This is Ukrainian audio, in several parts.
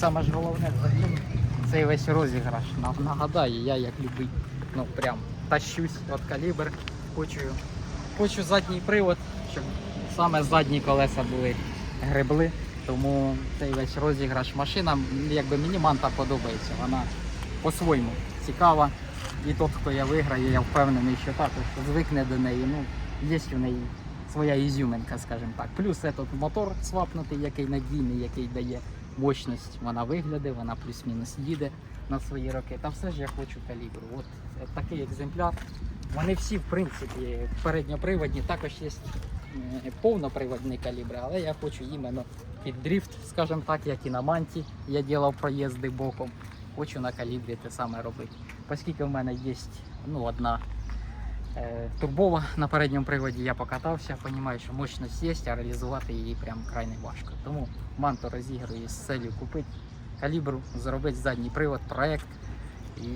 саме ж головне цей весь розіграш. Нагадаю, я як любий, ну прям тащусь от калібр, хочу, хочу задній привод, щоб саме задні колеса були гребли. Тому цей весь розіграш машина, якби мені манта подобається. Вона по-своєму цікава. І тот, хто я виграє, я впевнений, що також звикне до неї. Ну, є у неї своя ізюминка, скажімо так. Плюс этот мотор свапнутий, який надійний, який дає мощність. Вона виглядає, вона плюс-мінус їде на свої роки. Та все ж я хочу калібру. От е, такий екземпляр. Вони всі, в принципі, передньоприводні, також є повноприводні калібри, але я хочу іменно під дріфт, скажімо так, як і на манті. Я ділав проїзди боком. Хочу на калібрі те саме робити. Оскільки в мене є ну, одна турбова на передньому приводі, я покатався, розумію, що мощність є, а реалізувати її прям край не важко. Тому манту розіграю з целью купити калібру, зробити задній привод, проект. І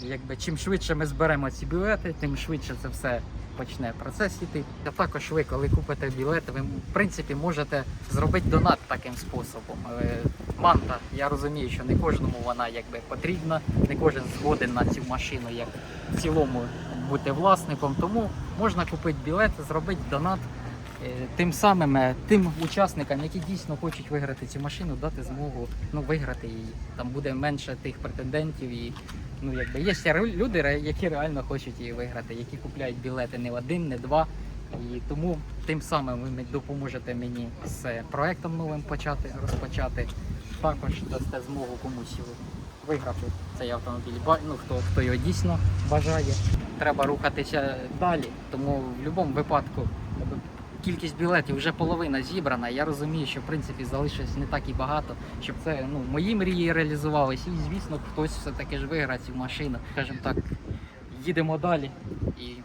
якби чим швидше ми зберемо ці білети, тим швидше це все почне процес іти. А також ви, коли купите білети, ви в принципі можете зробити донат таким способом. Е, Манта, я розумію, що не кожному вона якби потрібна, не кожен згоден на цю машину як в цілому бути власником. Тому можна купити білет, зробити донат. е, Тим самим е, тим учасникам, які дійсно хочуть виграти цю машину, дати змогу ну, виграти її. Там буде менше тих претендентів і ну якби є ще люди, які реально хочуть її виграти, які купляють білети не один, не два. І тому тим самим ви допоможете мені з проектом новим почати розпочати. Також дасте змогу комусь виграти цей автомобіль. Ну, хто, хто його дійсно бажає. Треба рухатися далі. Тому в будь-якому випадку кількість білетів вже половина зібрана. Я розумію, що в принципі залишилось не так і багато, щоб це ну, мої мрії реалізувались. І звісно, хтось все-таки ж виграє цю машину. Скажімо так, їдемо далі і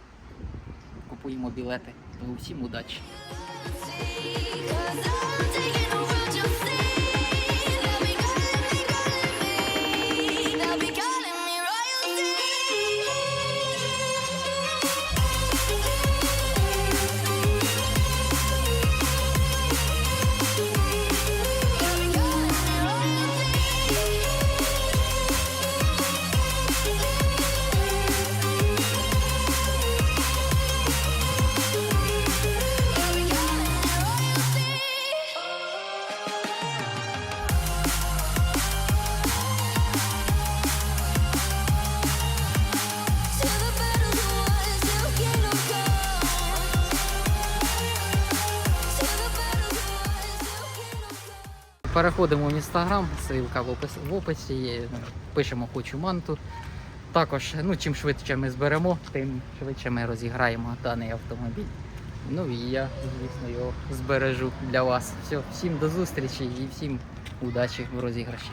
купуємо білети. Тому всім удачі! Переходимо в інстаграм, ссылка в описі, є. Пишемо хочу манту. Також, ну чим швидше ми зберемо, тим швидше ми розіграємо даний автомобіль. Ну і я, звісно, його збережу для вас. Все, всім до зустрічі і всім удачі в розіграші.